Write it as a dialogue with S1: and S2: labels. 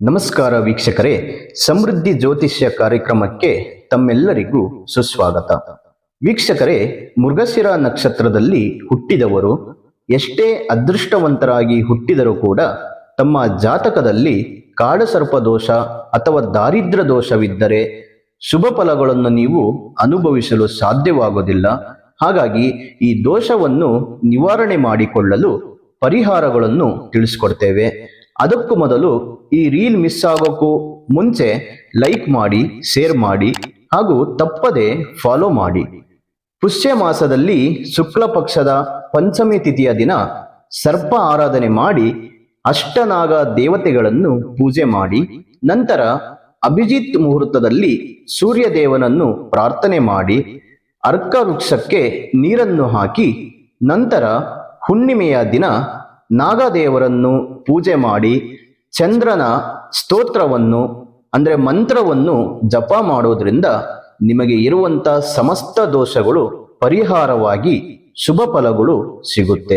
S1: ನಮಸ್ಕಾರ ವೀಕ್ಷಕರೇ, ಸಮೃದ್ಧಿ ಜ್ಯೋತಿಷ್ಯ ಕಾರ್ಯಕ್ರಮಕ್ಕೆ ತಮ್ಮೆಲ್ಲರಿಗೂ ಸುಸ್ವಾಗತ. ವೀಕ್ಷಕರೇ, ಮೃಗಶಿರ ನಕ್ಷತ್ರದಲ್ಲಿ ಹುಟ್ಟಿದವರು, ಎಷ್ಟೇ ಅದೃಷ್ಟವಂತರಾಗಿ ಹುಟ್ಟಿದರೂ ಕೂಡ ತಮ್ಮ ಜಾತಕದಲ್ಲಿ ಕಾಡಸರ್ಪ ದೋಷ ಅಥವಾ ದಾರಿದ್ರ ದೋಷವಿದ್ದರೆ ಶುಭ ಫಲಗಳನ್ನು ನೀವು ಅನುಭವಿಸಲು ಸಾಧ್ಯವಾಗುವುದಿಲ್ಲ. ಹಾಗಾಗಿ ಈ ದೋಷವನ್ನು ನಿವಾರಣೆ ಮಾಡಿಕೊಳ್ಳಲು ಪರಿಹಾರಗಳನ್ನು ತಿಳಿಸ್ಕೊಡ್ತೇವೆ. ಅದಕ್ಕೂ ಮೊದಲು ಈ ರೀಲ್ ಮಿಸ್ ಆಗೋಕ್ಕೂ ಮುಂಚೆ ಲೈಕ್ ಮಾಡಿ, ಶೇರ್ ಮಾಡಿ ಹಾಗೂ ತಪ್ಪದೆ ಫಾಲೋ ಮಾಡಿ. ಪುಷ್ಯ ಮಾಸದಲ್ಲಿ ಶುಕ್ಲ ಪಕ್ಷದ ಪಂಚಮಿ ತಿಥಿಯ ದಿನ ಸರ್ಪ ಆರಾಧನೆ ಮಾಡಿ, ಅಷ್ಟನಾಗ ದೇವತೆಗಳನ್ನು ಪೂಜೆ ಮಾಡಿ, ನಂತರ ಅಭಿಜಿತ್ ಮುಹೂರ್ತದಲ್ಲಿ ಸೂರ್ಯ ದೇವನನ್ನು ಪ್ರಾರ್ಥನೆ ಮಾಡಿ ಅರ್ಕ ವೃಕ್ಷಕ್ಕೆ ನೀರನ್ನು ಹಾಕಿ, ನಂತರ ಹುಣ್ಣಿಮೆಯ ದಿನ ನಾಗದೇವರನ್ನು ಪೂಜೆ ಮಾಡಿ ಚಂದ್ರನ ಸ್ತೋತ್ರವನ್ನು, ಅಂದ್ರೆ ಮಂತ್ರವನ್ನು ಜಪ ಮಾಡೋದ್ರಿಂದ ನಿಮಗೆ ಇರುವಂತ ಸಮಸ್ತ ದೋಷಗಳು ಪರಿಹಾರವಾಗಿ ಶುಭ ಫಲಗಳು ಸಿಗುತ್ತೆ.